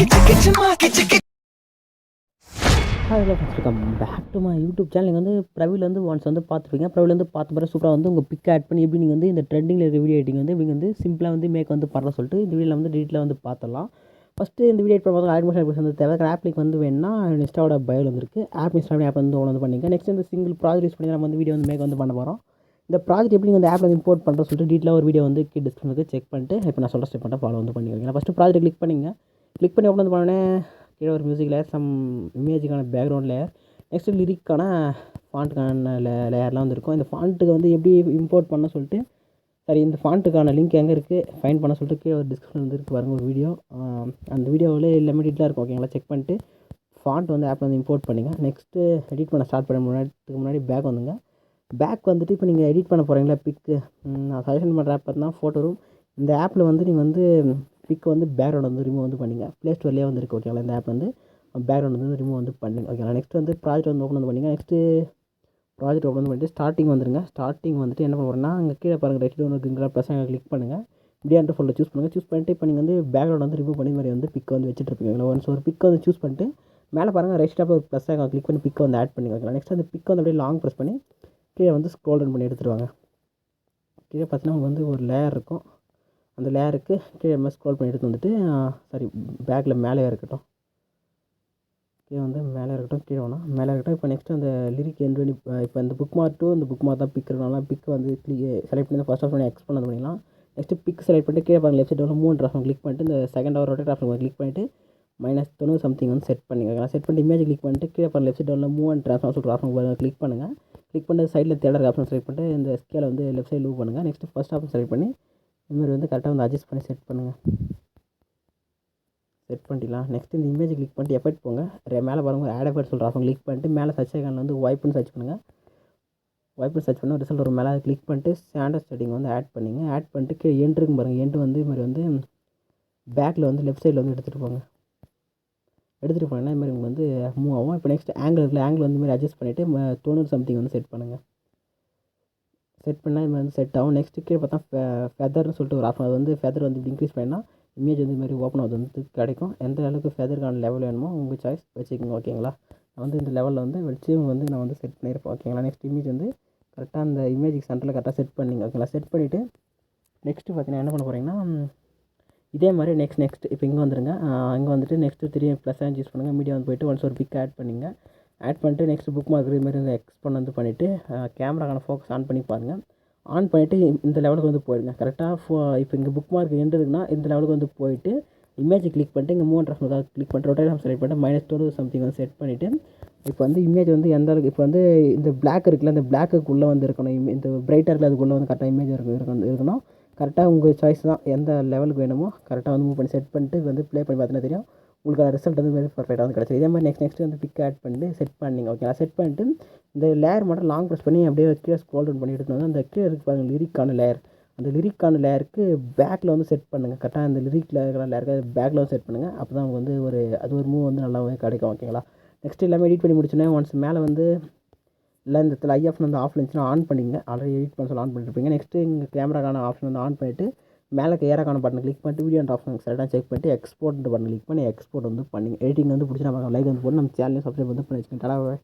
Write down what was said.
Welcome back to my YouTube channel நீங்கள் வந்து ப்ரவில் வந்து ஒன்ஸ் வந்து பார்த்துருப்பீங்க. ப்ரவில் வந்து பார்த்து பிறகு சூப்பராக வந்து உங்கள் பிக் ஆட் பண்ணி எப்படி நீங்கள் வந்து இந்த ட்ரெண்டிங்கில் இருக்க வீடியோ எடிட்டிங் வந்து இவங்க வந்து சிம்பிளாக வந்து மேக் வந்து பண்ணலாம் சொல்லிட்டு இந்த வீடியோவில் வந்து டீட்டெயில் வந்து பார்த்துடலாம். ஃபஸ்ட்டு இந்த வீடியோ எட் பண்ணும்போது ஆட் மோஷன் வந்து தேவை. ஆப்லிக் வந்து வேணுன்னா இன்ஸ்டாவோட பயோல் வந்துருக்கு. ஆப் இன்ஸ்டா ஆப் வந்து ஒன்று வந்து பண்ணிங்க நெக்ஸ்ட் இந்த சிங்கிள் ப்ராஜெக்ட் யூஸ் பண்ணி நம்ம வந்து வீடியோ வந்து மேக் வந்து பண்ண போகிறோம் இந்த ப்ராஜெக்ட் எப்படி இந்த ஆப்பில் இம்போர்ட் பண்ணுறது சொல்லிட்டு டீட்டெயிலாக ஒரு வீடியோ வந்து டிஸ்கிரிப்ஷனுக்கு செக் பண்ணிட்டு இப்போ நான் சொல்கிற ஸ்டெப் பண்ணிட்டு ஃபாலோ வந்து பண்ணிக்கிறீங்க ஃபஸ்ட்டு ப்ராஜெக்ட் கிளிக் பண்ணிங்க கிளிக் பண்ணி ஓப்பன் வந்து பண்ணோடனே கீழே ஒரு மியூசிக் லேயர் சம் இமேஜுக்கான பேக்ரவுண்ட் லேயர் நெக்ஸ்ட்டு லிரிக்கான ஃபாண்ட்டுக்கான லே லேயர்லாம் வந்துருக்கும். இந்த ஃபாண்ட்டுக்கு வந்து எப்படி இம்போர்ட் பண்ண சொல்லிட்டு சரி இந்த ஃபாண்ட்டுக்கான லிங்க் எங்கே இருக்குது ஃபைண்ட் பண்ண சொல்லிட்டு கீழே ஒரு டிஸ்கிரிப்ஷன் வந்து இருக்குது ஒரு வீடியோ அந்த வீடியோவில் எல்லாமே டீட்டெயிலாக இருக்கும் ஓகேங்களா செக் பண்ணிட்டு ஃபாண்ட் வந்து ஆப்பில் வந்து இம்போர்ட் பண்ணுங்கள் நெக்ஸ்ட்டு எடிட் பண்ண ஸ்டார்ட் பண்ண முன்னாடிக்கு முன்னாடி பேக் வந்துங்க. பேக் வந்துட்டு இப்போ நீங்கள் எடிட் பண்ண போகிறீங்களா பிக்கு நான் சஜஷன் பண்ணுற ஆப் பார்த்தீங்கன்னா ஃபோட்டோ ரூம் இந்த ஆப்பில் வந்து நீங்கள் வந்து பிக் வந்து பேக்ரவுண்ட் வந்து ரிமூவ் வந்து பண்ணிங்க. ப்ளே ஸ்டோர்லேயே வந்து இருக்குது ஓகேங்களா இந்த ஆப் வந்து பேக்ரவுண்ட் வந்து ரிமூவ் வந்து பண்ணுங்க ஓகேங்களா நெக்ஸ்ட் வந்து ப்ராஜெக்ட் வந்து ஓப்பன் வந்து பண்ணிங்க. நெக்ஸ்ட்டு ப்ராஜெக்ட் ஓப்பன் வந்து பண்ணிட்டு ஸ்டார்டிங் வந்துருங்க. ஸ்டார்டிங் வந்துட்டு என்ன பண்ண அங்கே கீழே பாருங்கள் ரைட் ஒன்று இருக்குங்களா ப்ளஸ் அங்கே கிளிக் பண்ணுங்கள் இப்படியான்ட்டு ஃபோல்டர் சூஸ் பண்ணுங்கள் சூஸ் பண்ணிட்டு இப்போ நீங்கள் வந்து பேக்ரவுண்ட் வந்து ரிமூவ் பண்ணி மாதிரி வந்து பிக் வந்து வச்சுட்டு இருப்பீங்க ஒன்ஸ் ஒரு பிக் வந்து சூஸ் பண்ணிட்டு மேலே பாருங்கள் ரைட் ஸ்டாப்பில் ஒரு ப்ளஸ் அங்கே கிளிக் பண்ணி பிக் வந்து ஆட் பண்ணி வைக்கலாம் நெக்ஸ்ட் அந்த பிக் வந்து அப்படியே லாங் ப்ரெஸ் பண்ணி கீழே வந்து ஸ்க்ரோல் ரன் பண்ணி எடுத்துருவாங்க கீழே பார்த்தீங்கன்னா உங்களுக்கு வந்து ஒரு லேயர் இருக்கும். அந்த லேயருக்கு கீழே மாதிரி ஸ்க்ரோல் பண்ணி எடுத்து வந்துட்டு சாரி பேக்கில் மேலே இருக்கட்டும் கீழே வந்து மேலே இருக்கட்டும் கீழே வேணாம். மேலே இருக்கட்டும் இப்போ நெக்ஸ்ட்டு அந்த லிரிக் எண்ட் பண்ணி இப்போ இந்த புக் மார்க் டூ இந்த புக் மார்க் தான் பிக் இருக்கனால பிக் வந்து செலக்ட் பண்ணி ஃபஸ்ட் ஆஃப் பண்ணி எக்ஸ் பண்ணது பண்ணிக்கலாம் நெக்ஸ்ட்டு பிக் செலக்ட் பண்ணிட்டு கீழே பாருங்கள் லெஃப்ட் சைடில் மூணு ட்ராஃப்ட் கிளிக் பண்ணிட்டு இந்த second hour rotate option click பண்ணிட்டு மைனஸ் தொண்ணூறு சம்திங் வந்து செட் பண்ணிங்க செட் பண்ணி இமேஜ் கிளிக் பண்ணிட்டு கீழே பாருங்கள் left side move and transform சொல்கிற ஆப்ஷன் கிளிக் பண்ணுங்கள் கிளிக் பண்ணிட்டு சைடில் தேடர் ஆப்ஷன் செலக்ட் பண்ணிட்டு இந்த ஸ்கேலை வந்து லெஃப்ட் சைடு மூவ் பண்ணுங்கள் நெக்ஸ்ட் ஃபஸ்ட் ஆப்ஷன் செலக்ட் பண்ணி இதுமாதிரி வந்து கரெக்டாக வந்து அட்ஜஸ்ட் பண்ணி செட் பண்ணுங்கள் செட் பண்ணிடலாம். நெக்ஸ்ட் இந்த இமேஜ் கிளிக் பண்ணிட்டு எஃபெக்ட் போங்க. மேலே பாருங்கள் ஆட் எஃபெக்ட் சொல்கிற ஆப்ஷன் கிளிக் பண்ணிட்டு மேலே சர்ச் ஐக்கானில் வந்து ஒய்ப்புன்னு சர்ச் பண்ணுங்கள் ஒய்ப்புன்னு சர்ச் பண்ணி ரிசல்ட் ஒரு மேலே கிளிக் பண்ணிட்டு ஸ்டாண்டர்ட் செட்டிங் வந்து ஆட் பண்ணிங்க. ஆட் பண்ணிட்டு கீழே எண்ட்ருக்கு பாருங்கள் எண்டு வந்து இது மாதிரி வந்து பேக்கில் வந்து லெஃப்ட் சைடில் வந்து எடுத்துகிட்டு போங்க. எடுத்துகிட்டு போனீங்கன்னா இது மாதிரி உங்களுக்கு வந்து மூவ் ஆகும். இப்போ நெக்ஸ்ட் ஆங்கிள் இருக்குல்ல ஆங்கிள் வந்து மாதிரி அட்ஜஸ்ட் பண்ணிவிட்டு தொண்ணூறு சம்திங் வந்து செட் பண்ணுங்கள் செட் பண்ணால் இது மாதிரி வந்து செட் ஆகும். நெக்ஸ்ட்டு கீழே பார்த்தா ஃபெ ஃபெதர்னு சொல்லிட்டு ஒரு ஆப்ஷன் அது வந்து ஃபெதர் வந்து இப்படி இன்க்ரீஸ் பண்ணால் இமேஜ் வந்து இது மாதிரி ஓப்பன் ஆகுது. வந்து கிடைக்கும். எந்த அளவுக்கு ஃபெதருக்கான லெவல் வேணுமோ உங்கள் சாய்ஸ் வச்சுக்கோங்க ஓகேங்களா நான் வந்து இந்த லெவலில் வந்து வச்சு வந்து நான் வந்து செட் பண்ணியிருப்பேன் ஓகேங்களா நெக்ஸ்ட் இமேஜ் வந்து கரெக்டாக அந்த இமேஜுக்கு சென்டரில் கரெக்டாக செட் பண்ணிங்க ஓகேங்களா செட் பண்ணிவிட்டு நெக்ஸ்ட்டு பார்த்தீங்கன்னா என்ன பண்ண போகிறீங்கன்னா இதே மாதிரி நெக்ஸ்ட் நெக்ஸ்ட் இப்போ இங்கே வந்துருங்க. இங்கே வந்துட்டு next three plus on use பண்ணுங்கள் மீடியா வந்து போய்ட்டு ஒன்ஸ் ஒரு பிக் ஆட் பண்ணிங்க. ஆட் பண்ணிட்டு நெக்ஸ்ட் புக் மார்க் இது வந்து எக்ஸ்போன் வந்து பண்ணிவிட்டு கேமராக்கான ஃபோக்கஸ் ஆன் பண்ணி பாருங்கள் ஆன் பண்ணிவிட்டு இந்த லெவலுக்கு வந்து போயிடுங்க. கரெக்டாக ஃபோ இப்போ இங்கே புக் மார்க் எண்டுதுன்னா இந்த லெவலுக்கு வந்து போயிட்டு இமேஜ் கிளிக் பண்ணிட்டு இங்கே மூணு ட்ராஃப்ட் கிளிக் பண்ணிட்டு ரொட்டேட் செலக்ட் பண்ணிட்டு மைனஸ் டூ சம்திங் வந்து செட் பண்ணிவிட்டு இப்போ வந்து இமேஜ் வந்து எந்த அளவுக்கு இப்போ வந்து இந்த பிளாக் இருக்குல்ல இந்த பிளாக்குக்குள்ளே வந்து இருக்கணும். இந்த பிரைட்டாக இருக்குல்ல அதுக்குள்ளே வந்து கரெக்டாக இமேஜ் இருக்கும் இருக்கணும். இருக்கணும் கரெக்டாக உங்கள் சாய்ஸ் தான் எந்த லெவலுக்கு வேணுமோ கரெக்டாக வந்து மூவ் பண்ணி செட் பண்ணிட்டு வந்து ப்ளே பண்ணி பார்த்தீங்கன்னா தெரியும். உங்களுக்கு ரிசல்ட் வந்து வெரி பர்ஃபெக்டாக வந்து கிடச்சிது இதே மாதிரி நெக்ஸ்ட் நெக்ஸ்ட் வந்து பிக் ஆட் பண்ணிட்டு செட் பண்ணிங்க ஓகேங்களா செட் பண்ணிட்டு இந்த லேயர் மட்டும் லாங் ப்ரெஸ் பண்ணி அப்படியே கீழே ஸ்க்ரோல் டவுன் பண்ணி எடுத்துட்டு வந்து அந்த கீழே இருக்கு பாருங்கள் லிரிக்கான லேயர் அந்த லிரிக்கான லேயருக்கு பேக்கில் வந்து செட் பண்ணுங்கள் கரெக்டாக அந்த லிரிக்கில் இருக்கிற லேயருக்கு பேக்கில் வந்து செட் பண்ணுங்கள் அப்போ தான் உங்களுக்கு வந்து ஒரு அது ஒரு மூவ் வந்து நல்லாவே கிடைக்கும் ஓகேங்களா நெக்ஸ்ட் எல்லாமே எடிட் பண்ணி முடிச்சோன்னே ஒன்ஸ் மேலே வந்து இல்லை இந்த இடத்துல ஐஎஃப் வந்து ஆஃப் இருந்துச்சுன்னா ஆன் பண்ணிங்க ஆல்ரெடி எடிட் பண்ண சொல்ல ஆன் பண்ணிருப்பீங்க நெக்ஸ்ட்டு இங்கே கேமராக்கான ஆப்ஷன் வந்து ஆன் பண்ணிவிட்டு மேலே ஏராக்கான பட்டன் கிளிக் பண்ணிட்டு வீடியோ அண்ட் ஆப்ஷன் செலக்டாக செக் பண்ணிட்டு எக்ஸ்போர்ட் பட்டன் கிளிக் பண்ணி எக்ஸ்போர்ட் வந்து பண்ணி எடிட்டிங் வந்து பிடிச்சி நம்ம லைக் வந்து போட்டு நம்ம சேனலையும் சப்ஸ்கிரைப் வந்து பண்ணி வச்சுக்கோங்க.